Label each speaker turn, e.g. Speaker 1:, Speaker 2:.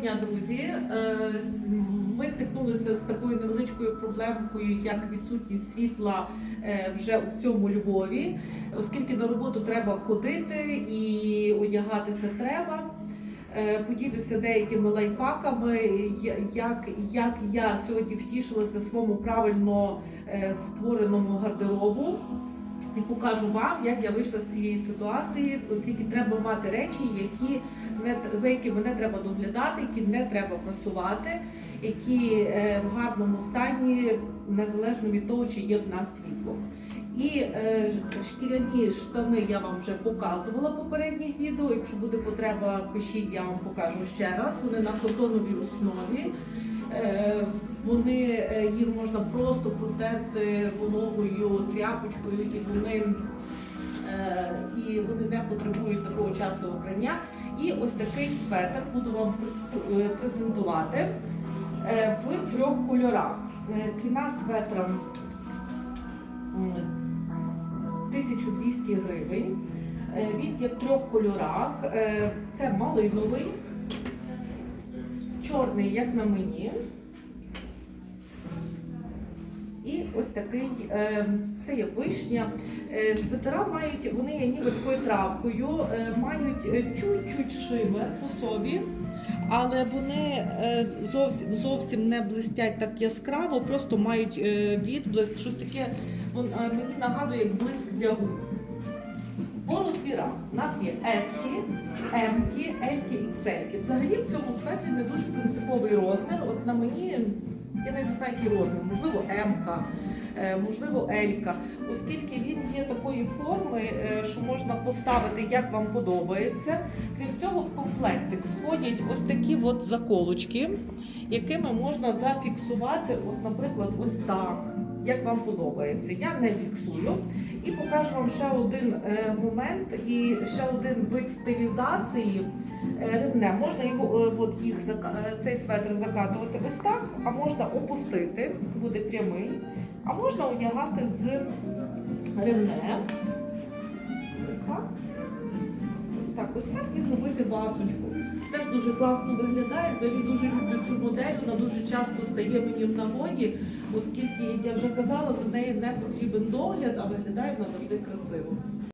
Speaker 1: дня, друзі. Е, Ми стикнулися з такою невеличкою проблемкою, як відсутність світла е, вже в цьому Львові, оскільки на роботу треба ходити і одягатися треба. Е, Поділюся деякими лайфхаками, як, як я сьогодні втішилася своєму правильно створеному гардеробу. І покажу вам, як я вийшла з цієї ситуації, оскільки треба мати речі, які не за якими не треба доглядати, які не треба просувати, які е, в гарному стані, незалежно від того, чи є в нас світло. І е, шкіряні штани я вам вже показувала в попередніх відео. Якщо буде потреба, пишіть, я вам покажу ще раз. Вони на котоновій основі. Е, Вони е, їх можна просто протерти вологою тряпочкою, і вони, е, і вони не потребують такого частого прання. І ось такий светр буду вам е, презентувати в трьох кольорах. Ціна светра 1200 гривень. Він є в трьох кольорах. Це малиновий, чорний, як на мені. І ось такий, е, це є вишня. Е, Свитера мають, вони є ніби такою травкою, е, мають чуть-чуть шимер по собі, але вони зовсім, зовсім не блистять так яскраво, просто мають відблиск, щось таке мені нагадує як блиск для губ. По розмірах у нас є S, М, L, XL. Взагалі в цьому светрі не дуже принциповий розмір. От на мені, я не знаю, який розмір, можливо, М, можливо, Елька, оскільки він є такої форми, е, що можна поставити, як вам подобається. Крім цього, в комплектик входять ось такі от заколочки, якими можна зафіксувати, от, наприклад, ось так. Як вам подобається, я не фіксую. І покажу вам ще один е, момент і ще один вид стилізації е. Можна його е, от їх цей светр закатувати ось так, а можна опустити, буде прямий, а можна одягати з ремнем. Ось так, ось так і зробити басочку. Теж дуже класно виглядає. Взагалі дуже люблю цю модель. Вона дуже часто стає мені в нагоді, оскільки, як я вже казала, за нею не потрібен догляд, а виглядає вона завжди красиво.